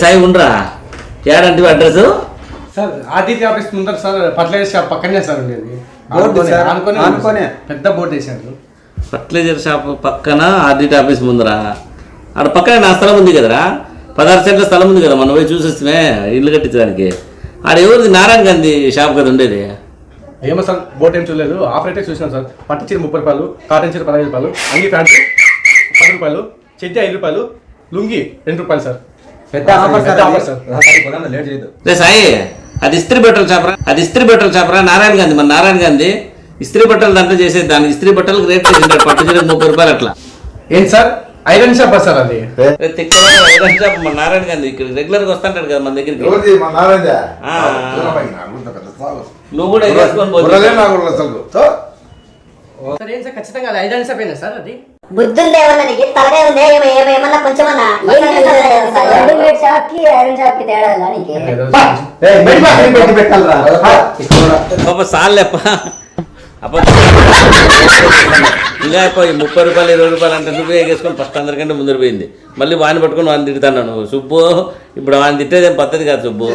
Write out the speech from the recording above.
సాయి ఉండరా. ఏడంటే address sir RTC office ముందర సార్ ఫర్టిలైజర్ షాప్ పక్కనే సార్ ఉండేది. బోర్డు. పెద్ద బోర్డు వేశారు. ఫర్టిలైజర్ షాప్ పక్కన ఆర్డిట్ ఆఫీస్ ముందరా? ఆడ పక్కనే నా స్థలం ఉంది కదరా? పదహారు సెంట్ల స్థలం ఉంది కదా మనం పోయి చూసేస్తే ఇల్లు కట్టించడానికి. ఆడ ఎవరిది? నారాయణ గాంధీ షాప్ కదా ఉండేది. ఏమో సార్ బోర్డు ఏం చూడలేదు. ఆపరేటర్ చూసినాం సార్. పట్టు చీర ముప్పై రూపాయలు కాటన్ చీర పదహైదు రూపాయలు అంగి ప్యాంట్ పది రూపాయలు చెడ్డి ఐదు రూపాయలు లుంగి రెండు రూపాయలు సార్. పెద్ద ఆఫర్ పెద్ద sir offer sir. Sir. Late చేయదు రే సాయి అది ఇస్త్రీ బట్టలు షాపరా అది ఇస్త్రీ బట్టలు షాపరా నారాయణ గాంధీ మన నారాయణ గాంధీ ఇస్త్రీ బట్టలు దాంట్లో చేసేది దాని ఇస్త్రీ బట్టలకు రేట్ చేసింటాడు పట్టు చీరకు ముప్పై రూపాయలు అట్లా. ఏంటి సార్? ఐరన్ షాప్ సార్ అది? ఐరన్ షాప్ మన నారాయణ గాంధీ ఇక్కడ రెగ్యులర్గా వస్తుంటాడు కదా మన దగ్గరికి. నువ్వు కూడా వేసుకొని పోతే ఏం ఖచ్చితంగా ఐరన్ షాప్ అయినా సార్ అది? నీకు ఉంది కొంచెమన్నా పాప ఇంకా అయిపోయి ముప్పై రూపాయలు ఇరవై రూపాయలు అంటే నువ్వే ఎగేసుకొని ఫస్ట్ అందరికంటే ముందర పోయింది. మళ్ళీ వాడిని పట్టుకొని వాడిని తిడతాను నువ్వు. సుబ్బు ఇప్పుడు వాడిని తిట్టేదేం పద్ధతి కాదు సుబ్బు.